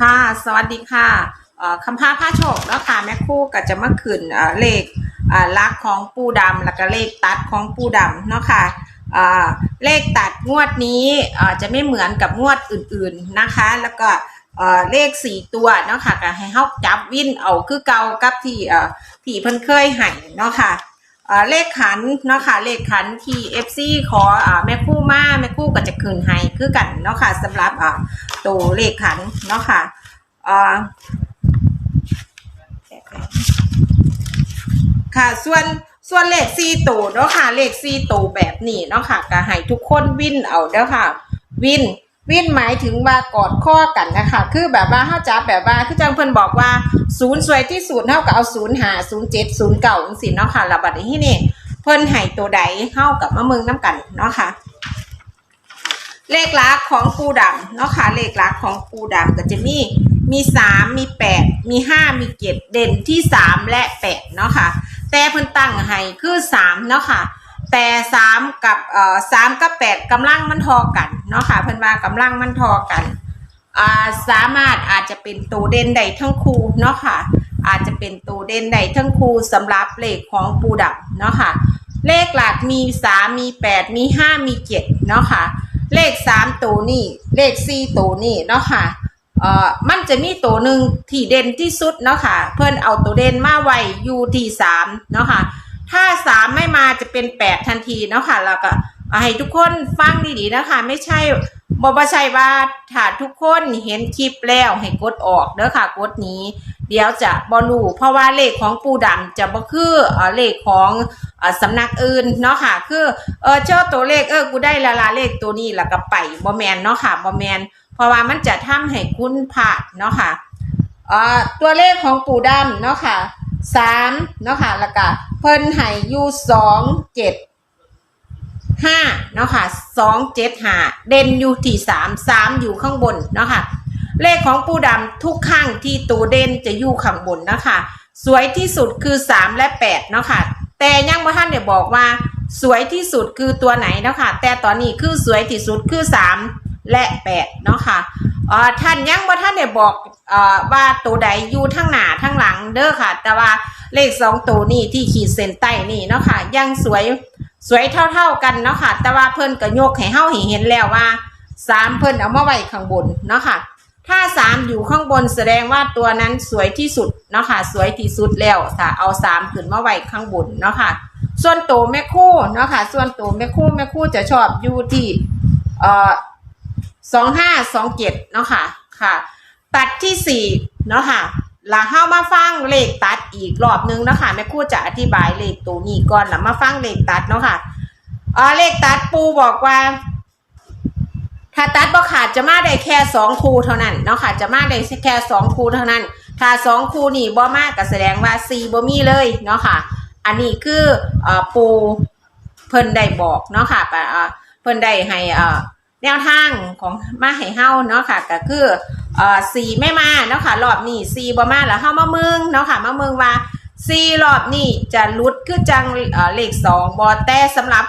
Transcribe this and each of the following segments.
ค่ะ สวัสดีค่ะคำพาผ้าโชคแล้วค่ะแม่คู่ก็จะมาขึ้นเลขลักของปูดำแล้วก็เลขตัดของปูดำเนาะค่ะเลขตัดงวดนี้จะไม่เหมือนกับงวดอื่นๆนะคะ แล้วก็เลขสี่ตัวเนาะค่ะก็ให้เฮาจับวินเอาคือเก่ากับที่ที่เพิ่นเคยให้เนาะค่ะ เลขขันเนาะค่ะเลขขันที่ FC ขออแม่คู่มาแม่คู่ก็จะคืนให้คือกันเนาะค่ะสำหรับอ่าตัวเลขขันเนาะค่ะอ่าค่ะส่วนส่วนเลขซีตัวเนาะค่ะเลขซีตัวแบบนี้เนาะค่ะก็ให้ทุกคนวินเอาเด้อค่ะ วิน วินหมายถึงว่ากอดข้อกันนะคะคือแบบว่าเฮาจับแบบว่าคือจังเพิ่นบอกว่าศูนย์สวยที่สุดเท่ากับเอาศูนย์หาศูนย์เจ็ดศูนย์เก่าจังซี่เนาะค่ะแล้วบัดนี้นี่เพิ่นให้ตัวใดเฮากับมะมืองน้ำกันเนาะค่ะเลขลักของปูดำเนาะค่ะเลขลักของปูดำก็จะมีมีสามมีแปดมีห้ามีเจ็ดเด่นที่สามและแปดเนาะค่ะแต่เพิ่นตั้งให้คือสามเนาะค่ะ แต่สามกับเอ่อสามกับแปดกำลังมันทอกันเนาะค่ะเพิ่นว่ากำลังมันทอกันอ่าสามารถอาจจะเป็นตัวเด่นใดทั้งคู่เนาะค่ะ อาจจะเป็นตัวเด่นใดทั้งคู่สำหรับเลขของปูดับเนาะค่ะ เลขหลักมีสามมีแปดมีห้ามีเจ็ดเนาะค่ะ เลขสามตัวนี่เลขสี่ตัวนี่เนาะค่ะเอ่อมันจะมีตัวหนึ่งที่เด่นที่สุดเนาะค่ะ เพื่อนเอาตัวเด่นมาไว้อยู่ที่สามเนาะค่ะ ถ้าสามไม่มาจะเป็นแปดทันทีเนาะค่ะแล้วก็ให้ทุกคนฟังดีๆนะคะ ไม่ใช่บอกว่าใช่ว่าถ้าทุกคนเห็นคลิปแล้วให้กดออกเด้อค่ะกดหนี้ เดี๋ยวจะบอลูเพราะว่าเลขของปูดำจะบ่คือเออเลขของสำนักอื่นเนาะค่ะ คือเออเจ้าตัวเลขเออกูได้ละละเลขตัวนี้แล้วก็ไปบ่แมนเนาะค่ะบ่แมนเพราะว่ามันจะทำให้คุณพลาดเนาะค่ะเอ่อตัวเลขของปูดำเนาะค่ะ สามเนาะค่ะแล้วก็เพิ่นให้อยู่สองเจ็ดห้าเนาะค่ะสองเจ็ดห้าเด่นอยู่ที่สามสามอยู่ข้างบนเนาะค่ะเลขของปูดำทุกข้างที่ตัวเด่นจะอยู่ข้างบนนะคะ สวยที่สุดคือ3และ8เนาะค่ะแต่ยังบ่ท่านเนี่ยบอกว่าสวยที่สุดคือตัวไหนเนาะค่ะแต่ตอนนี้คือสวยที่สุดคือ3 และ8เนาะค่ะเอ่อท่านยังบ่ท่านเนี่ยบอกอว่าตัวใดอยู่ทั้งหน้าทั้งหลังเด้อค่ะ แต่ว่าเลขสองตัวนี้ที่ขีดเส้นใต้นี่เนาะค่ะยังสวยสวยเท่าๆกันเนาะค่ะ แต่ว่าเพิ่นก็ยกให้เฮาเห็นแล้วว่าสามเพิ่นเอามาไว้ข้างบนเนาะค่ะ ถ้าสามอยู่ข้างบนแสดงว่าตัวนั้นสวยที่สุดเนาะค่ะ สวยที่สุดแล้วถ้าเอาสามขึ้นมาไว้ข้างบนเนาะค่ะ ส่วนตัวแม่คู่เนาะค่ะ ส่วนตัวแม่คู่แม่คู่จะชอบอยู่ที่เอ่อ สองห้าสองเจ็ดเนาะค่ะค่ะ ตัดที่สี่เนาะค่ะแล้วเข้ามาฟังเลขตัดอีกรอบนึงเนาะค่ะแม่ครู่จะอธิบายเลขตัวนี้ก่อนแล้วมาฟังเลขตัดเนาะค่ะเอ่อเลขตัดปูบอกว่า ถ้าตัดบ่ขาดจะมาได้แค่สองคูเท่านั้นเนาะค่ะจะมาได้แค่สองคูเท่านั้น ถ้าสองคูนี่บ่มากก็แสดงว่าซีบ่มีเลยเนาะค่ะ อันนี้คือเออปูเพิ่นได้บอกเนาะค่ะเออเพิ่นได้ให้เอ่อ แนวทางของมาให้เฮาเนาะค่ะก็คือเอ่อสีไม่มาเนาะค่ะรอบนี้สีบ่มาแล้วเฮามาเมืองเนาะค่ะมาเมืองว่าซีรอบนี้จะลุดคือจังเลขสองบอแต่สำหรับ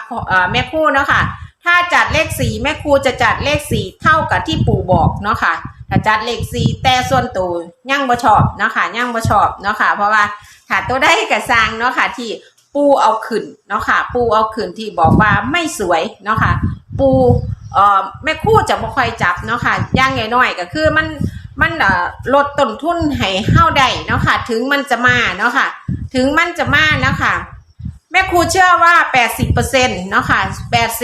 แม่คู่เนาะค่ะ ถ้าจัดเลขสี่แม่ครูจะจัดเลขสี่เท่ากับที่ปู่บอกเนาะค่ะถ้าจัดเลขสี่แต่ส่วนตัวยั่งบ่ชอบเนาะค่ะยั่งบ่ชอบเนาะค่ะ เพราะว่าถ้าตัวได้กระซังเนาะค่ะที่ปูเอาขึ้นเนาะค่ะ ปูเอาขึ้นที่บอกว่าไม่สวยเนาะค่ะ ปู เอ่อแม่คู่จะบ่ค่อยจับเนาะค่ะย่างน้อยๆก็คือมันมันลดต้นทุนให้เฮาได้เนาะค่ะ ถึงมันจะมาเนาะค่ะ ถึงมันจะมาเนาะค่ะแม่ครูเชื่อว่า 80%เนาะค่ะ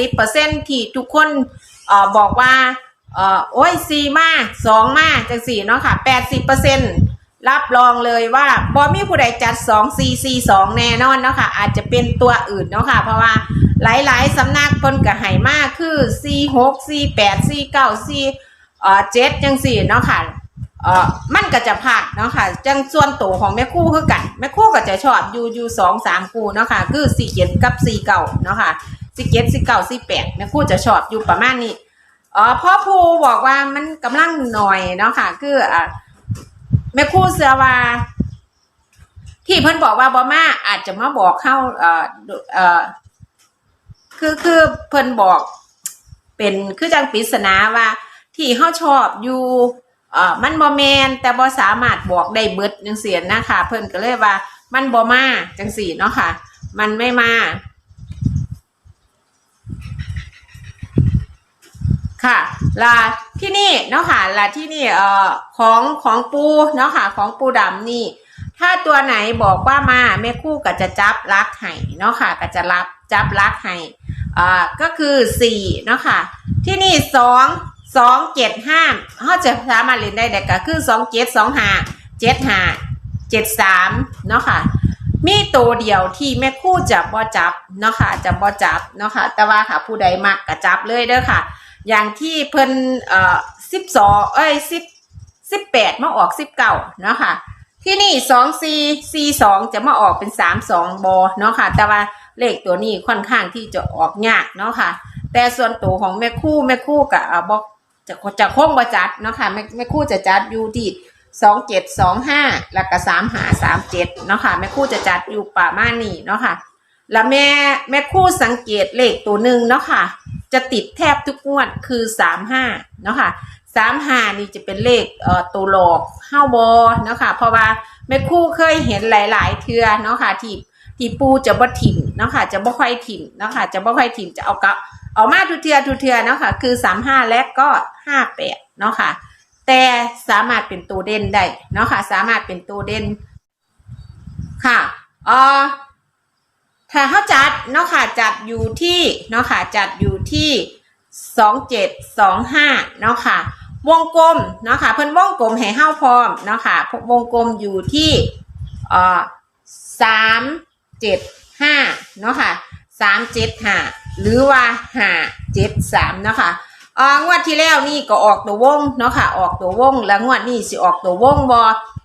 80%ที่ทุกคนออบอกว่า เออโอ้ยซีมาสองมาจังสี่เนาะค่ะ 80% รับรองเลยว่าบอมีผู้ใดจัด 2 4 4 2 แน่นอนเนาะค่ะ อาจจะเป็นตัวอื่นเนาะค่ะ เพราะว่าหลายๆสำนักเพิ่นก็ให้มากคือ C 6 C 8 C 9 C เอ่อ7จังสี่เนาะค่ะเอ่อมันก็จะพลาดเนาะค่ะ จังส่วนตัวของแม่คู่คือกัน แม่คู่ก็จะชอบอยู่อยู่สองสามคู่เนาะค่ะ คือสี่เจ็ดกับสี่เก้าเนาะค่ะสี่เจ็ดสี่เก้าสี่แปดแม่คู่จะชอบอยู่ประมาณนี้เอ่อพ่อภูบอกว่ามันกำลังหน่อยเนาะค่ะ คืออะ แม่คู่เสือว่า ที่เพิ่นบอกว่าบอมาอาจจะมาบอกเข้าเอ่อเอ่อคือคือเพิ่นบอก เป็นคือจังปริศนาว่า ที่เขาชอบอยู่เอ่อมันบ่แมนแต่บ่สามารถบอกได้เบิดจังซี่นะคะเพิ่นก็เลยว่า มันบ่มาจังซี่เนาะค่ะ มันไม่มา ค่ะลาที่นี่เนาะค่ะลาที่นี่เอ่อของของปูเนาะค่ะของปูดำนี่ ถ้าตัวไหนบอกว่ามาแม่คู่ก็จะจับลักให้เนาะค่ะก็จะรับจับลักให้อ่าก็คือสี่เนาะค่ะที่นี่สองสองเจ็ดห้าเขาจะสามารถเล่นได้แต่ก็คือสองเจ็ดสองห้าเจ็ดห้าเจ็ดสามเนาะค่ะมีตัวเดียวที่แม่คู่จะบ่จับเนาะค่ะจะบ่จับเนาะค่ะแต่ว่าค่ะผู้ใดมักก็จับเลยเด้อค่ะ อย่างที่เพิ่นเอ่อสิบสองเอ้ยสิบสิบแปดมาออกสิบเก้าเนาะค่ะ ที่นี่สองซีซีสองจะมาออกเป็นสามสองบอเนาะค่ะ แต่ว่าเลขตัวนี้ค่อนข้างที่จะออกยากเนาะค่ะ แต่ส่วนตัวของแม่คู่แม่คู่กับอ่าบอกจะจะคงประจัดเนาะค่ะแม่แม่คู่จะจัดอยู่ที่สองเจ็ดสองห้าแล้วก็สามหาสามเจ็ดเนาะค่ะแม่คู่จะจัดอยู่ป่ามานี่เนาะค่ะ แล้วแม่แม่คู่สังเกตเลขตัวหนึ่งเนาะค่ะ จะติดแทบทุกงวดคือสามห้าเนาะค่ะสามห้านี่จะเป็นเลขเอ่อตัวหลอกเข้าบอเนาะค่ะเพราะว่าแม่คู่เคยเห็นหลาย ๆ เทือเนาะค่ะที่ที่ปูจะบ่ถิ่มเนาะค่ะจะบ่ค่อยถิ่มเนาะค่ะจะบ่ค่อยถิ่มจะเอากะเอามาทุเทือทุเทือเนาะค่ะคือสามห้าและก็ห้าแปดเนาะค่ะแต่สามารถเป็นตัวเด่นได้เนาะค่ะสามารถเป็นตัวเด่นค่ะเอ่อ ถ้าเขาจัดเนาะค่ะจัดอยู่ที่เนาะค่ะจัดอยู่ที่สองเจ็ดสองห้าเนาะค่ะ วงกลมเนาะค่ะเพิ่นวงกลมให้เฮาพร้อมเนาะค่ะวงกลมอยู่ที่เอ่อสามเจ็ดห้าเนาะค่ะสามเจ็ดห้าหรือว่าห้าเจ็ดสามเนาะค่ะอ่องวดที่แล้วนี่ก็ออกตัววงเนาะค่ะออกตัววง แล้วงวดนี้สิออกตัววงบอ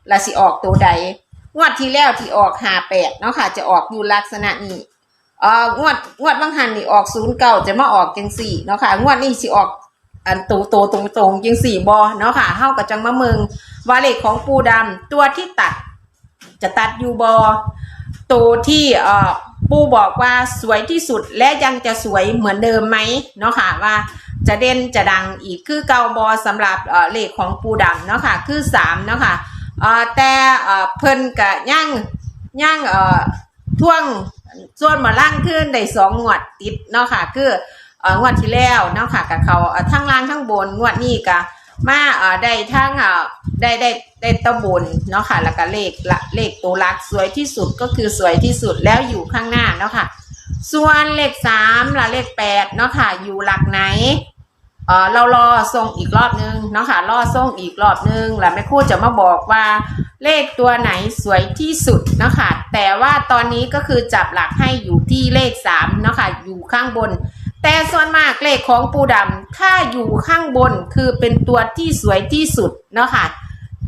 และสิออกตัวใด งวดที่แล้วที่ออกหาแปดเนาะค่ะ จะออกอยู่ลักษณะนี้เอ่องวดงวดบางหันนี่ออกศูนย์เก้าจะมาออกจังสี่เนาะค่ะงวดนี้สิออกอันโตโตตรงตรงๆจังสี่บอเนาะค่ะเฮากับจังมะเมืองวาเลขของปูดำตัวที่ตัด จะตัดอยู่บอตัวที่เอ่อปูบอกว่าสวยที่สุดและยังจะสวยเหมือนเดิมไหมเนาะค่ะว่าจะเด่นจะดังอีกคือเกาบอสำหรับเอ่อเลขของปูดำเนาะค่ะคือสามเนาะค่ะ แต่เพิ่นกะย่างย่างเอ่อท่วงส่วนมาล่างขึ้นได้สองงวดติดเนาะค่ะ คืองวดที่แล้วเนาะค่ะกับเขาทั้งล่างทั้งบนงวดนี้กะมาเอ่อได้ทั้งเอ่อได้ได้ได้ตะบนเนาะค่ะ แล้วก็เลขละเลขตัวลักสวยที่สุดก็คือสวยที่สุดแล้วอยู่ข้างหน้าเนาะค่ะ ส่วนเลขสามและเลขแปดเนาะค่ะ อยู่หลักไหน เออเรารอส่งอีกรอบนึงเนาะค่ะรอส่งอีกรอบนึงแล้วแม่ครูจะมาบอกว่าเลขตัวไหนสวยที่สุดเนาะค่ะแต่ว่าตอนนี้ก็คือจับหลักให้อยู่ที่เลขสามเนาะค่ะอยู่ข้างบน แต่ส่วนมากเลขของปูดำถ้าอยู่ข้างบนคือเป็นตัวที่สวยที่สุดเนาะค่ะ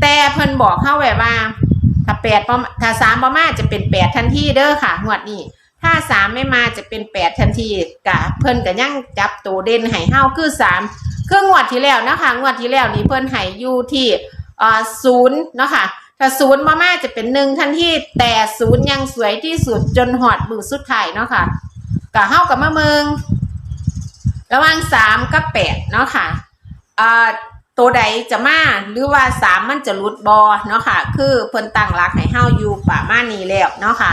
แต่เพิ่นบอกเข้าไว้ว่า ถ้าแปดถ้าสามประมาณจะเป็นแปดทันทีเด้อค่ะงวดนี้ ถ้าสามไม่มาจะเป็นแปดทันทีกะเพิ่นก็ยังจับตัวเด่นให้เฮาคือสามคืองวดที่แล้วนะคะงวดที่แล้วนี่เพิ่นให้อยู่ที่อ่อศูนย์เนาะค่ะถ้าศูนย์มามาจะเป็นหนึ่งทันทีแต่ศูนย์ยังสวยที่สุดจนหอดมือสุดท้ายเนาะค่ะกะเฮากับมะเมืองระหว่างสามกับแปดเนาะค่ะเอ่อตัวใดจะมาหรือว่าสามมันจะหลุดบอเนาะค่ะ คือเพิ่นตั้งหลักให้เฮาอยู่ป่ามานี้แล้วเนาะค่ะ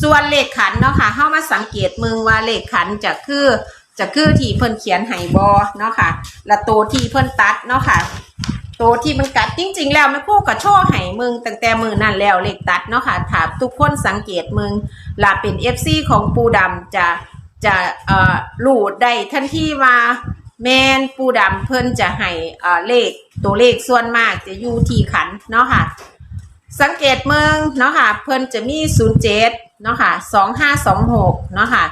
ส่วนเลขขันเนาะค่ะเข้ามาสังเกตมึงว่าเลขขันจะคือจะคือที่เพิ่นเขียนให้บอเนาะค่ะและตัวที่เพิ่นตัดเนาะค่ะตัวที่มันกัดจริง ๆ แล้วแม่คู่ก็โชว์ให้มึงตั้งแต่มือนั่นแล้วเลขตัดเนาะค่ะถามทุกคนสังเกตมึงลาเป็น FC ของปูดำจะจะเอ่อรู้ได้ทันทีว่าแมนปูดำเพิ่นจะให้เอ่อเลขตัวเลขส่วนมากจะอยู่ที่ขันเนาะค่ะ สังเกตเมืองเนาะค่ะเพิ่นจะมีศูนย์เจ็ดเนาะค่ะสองห้าสองหกเนาะค่ะ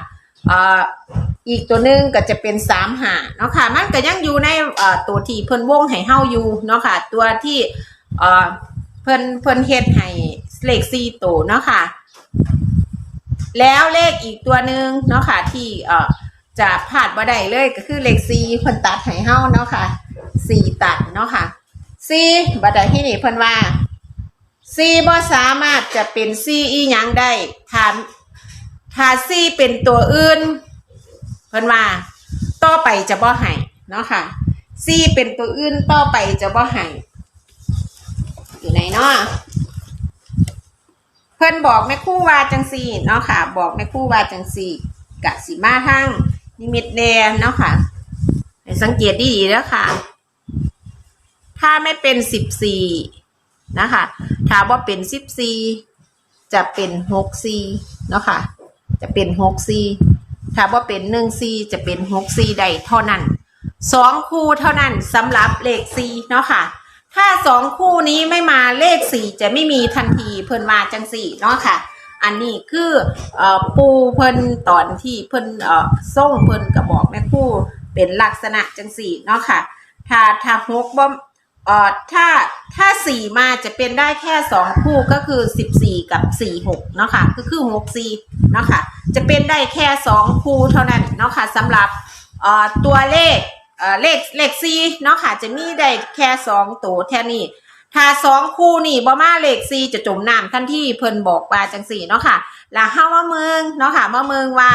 เอ่ออีกตัวหนึ่งก็จะเป็นสามหาเนาะค่ะมันก็ยังอยู่ในเอ่อตัวที่เพิ่นวงให้เฮาอยู่เนาะค่ะตัวที่เอ่อเพิ่นเพิ่นเฮ็ดให้เลขสี่ตัวเนาะค่ะ แล้วเลขอีกตัวหนึ่งเนาะค่ะที่เอ่อจะพลาดบ่ได้เลยก็คือเลขสี่เพิ่นตัดให้เฮาเนาะค่ะสี่ตัดเนาะค่ะสี่บัดใดที่นี่เพิ่นว่า ซีบ่สามารถจะเป็นซีอีหยังได้ถ้าถ้าซีเป็นตัวอื่นเพิ่นว่าต่อไปจะบ่ให้เนาะค่ะซีเป็นตัวอื่นต่อไปจะบ่ให้เนาะเพิ่นบอกแม่คู่ว่าจังสีเนาะค่ะ บอกแม่คู่ว่าจังสีกะสิมาทั้งนิมิตแดงเนาะค่ะให้สังเกตดีๆแล้วค่ะ ถ้าไม่เป็นสิบสี่นะคะ ถ้าว่าเป็นสิบสี่จะเป็นหกสี่เนาะค่ะ จะเป็นหกสี่ถ้าว่าเป็นหนึ่งสี่จะเป็นหกสี่ใดเท่านั้นสองคู่เท่านั้นสำหรับเลขสี่เนาะค่ะถ้าสองคู่นี้ไม่มาเลขสี่จะไม่มีทันทีเพิ่นมาจังสี่เนาะค่ะ อันนี้คืออปูเพิ่นตอนที่เพิ่นส่งเพิ่นกระบอกแม่คู่เป็นลักษณะจังสี่เนาะค่ะ ถ้าถ้าหกบ่ เอ่อถ้าถ้าสี่มาจะเป็นได้แค่สองคู่ก็คือสิบสี่กับสี่หกเนาะค่ะก็คือหกสี่เนาะค่ะจะเป็นได้แค่สองคู่เท่านั้นเนาะค่ะสำหรับเอ่อตัวเลขเอ่อเลขเลขสี่เนาะค่ะจะมีได้แค่สองตัวแค่นี้ถ้าสองคู่นี่บ่มาเลขสี่จะจมน้ำทันทีเพิ่นบอกว่าจังสี่เนาะค่ะแล้วเฮามาเมืองเนาะค่ะมาเมืองว่า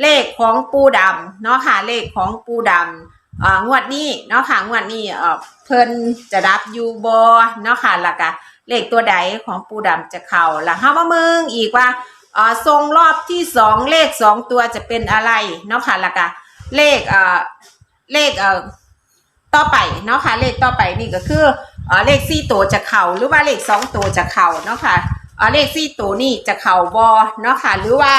เลขของปูดำเนาะค่ะเลขของปูดำ อ่างวดนี้เนาะค่ะงวดนี้เอ่อเพิ่นจะรับอยูบอเนาะค่ะแล้วก็เลขตัวใดของปูดำจะเข้าแล้วเฮามามืองอีกว่าเอ่อทรงรอบที่สองเลขสองตัวจะเป็นอะไรเนาะค่ะแล้วก็เลขเอ่อเลขเอ่อต่อไปเนาะค่ะเลขต่อไปนี่ก็คือเอ่อเลขสี่ตัวจะเข่าหรือว่าเลขสองตัวจะเข่าเนาะค่ะเอ่อเลขสี่ตัวนี่จะเข่าบอเนาะค่ะหรือว่า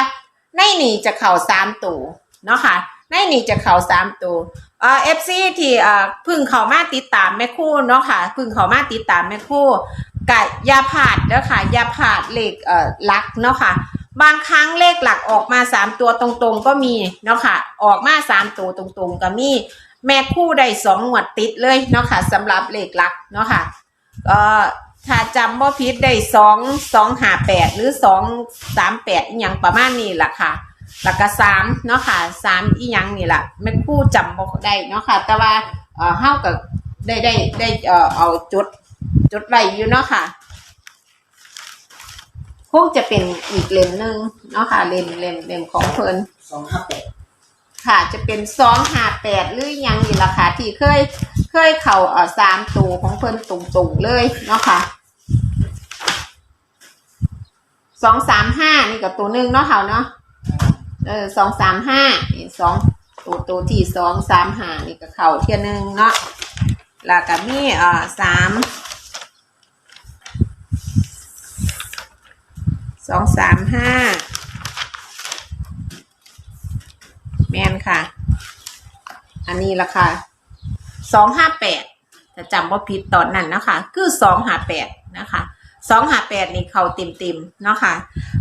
ในนี่จะเข่าสามตัวเนาะค่ะในนี่จะเข่าสามตัว เอ่อฟซีที่เอ่อพึ่งเขามาติดตามแม่คู่เนาะค่ะพึ่งเขามาติดตามแม่คู่กะอยาผาดเนาะค่ะยาผาดเลขเอ่อหลักเนาะค่ะ บางครั้งเลขหลักออกมาสามตัวตรงๆก็มีเนาะค่ะ ออกมาสามตัวตรงๆก็มี แม่คู่ได้สองหมวดติดเลยเนาะค่ะสำหรับเลขหลักเนาะค่ะก็ถ้าจำว่าพิษได้สองสองหาแปดหรือสองสามแปดอีหยังประมาณนี้แหละค่ะ แล้วก็สามเนาะค่ะสามอีหยังนี่แหละแม่คู่จำบ่ได้เนาะค่ะ แต่ว่าเอ่อเฮากับได้ได้ได้เอ่อเอาจุดจุดไว้อยู่เนาะค่ะคงจะเป็นอีกเลนหนึ่งเนาะค่ะเลนเลนเลนของเพิ่นสองห้าแปดค่ะจะเป็นสองหาแปดหรืออยังนี่ราคาที่เคยเคยเข่าเอ่อสามตัวของเพิ่นตรงๆเลยเนาะค่ะสองสามห้านี่กับตัวหนึ่งเนาะเขาเนาะ เออสองสามห้านี่สองตัวตัวที่สองสามห้านี่กับเข่าเทียนึงเนาะแล้วก็มีเอ่อสามสองสามห้าแมนค่ะ อันนี้ราคาสองห้าแปดจะจำว่าผิดตอนนั้นนะคะ คือสองห้าแปดนะคะ สองห้าแปดนี่เข่าเต็มต็มๆเนาะค่ะ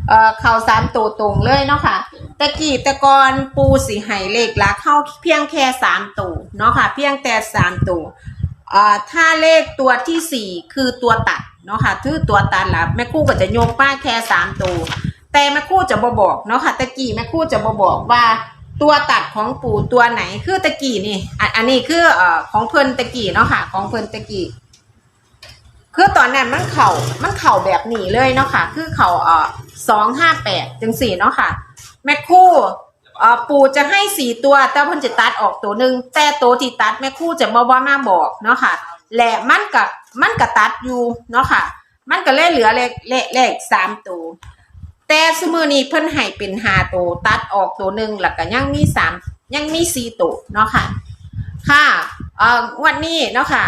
เอ่อเข่าสามตัวตรงเลยเนาะค่ะ ตะกี้ตะกอนปูสีไห้เลขลักเข้าเพียงแค่สามตัวเนาะค่ะ เพียงแต่สามตัวเอ่อถ้าเลขตัวที่สี่คือตัวตัดเนาะค่ะคือตัวตัดละแม่คู่ก็จะโยกป้าแค่สามตัวแต่แม่คู่จะบอบอกเนาะค่ะตะกี้แม่คู่จะบอบอกว่าตัวตัดของปู่ตัวไหนคือตะกี้นี่อันอันนี้คือเอ่อของเพิ่นตะกี้เนาะค่ะ ของเพิ่นตะกี้ คือตอนนั้นมันเข่ามันเข่าแบบนี้เลยเนาะค่ะ คือเข่าเอ่อสองห้าแปดจังสี่เนาะค่ะ แม่คู่เอ่อปู่จะให้สี่ตัว แต่เพิ่นจะตัดออกตัวหนึ่งแต่ตัวที่ตัดแม่คู่จะบ่ว่ามาบอกเนาะค่ะ และมันกับมันกับตัดอยู่เนาะค่ะ มันก็เลยเหลือเลขเลขเลขสามตัวแต่สมือนี้เพิ่นให้เป็นหาตัวตัดออกตัวหนึ่งแล้วก็ยังมีสามยังมีสี่ตัวเนาะค่ะ ค่ะเอ่อวันนี้เนาะค่ะ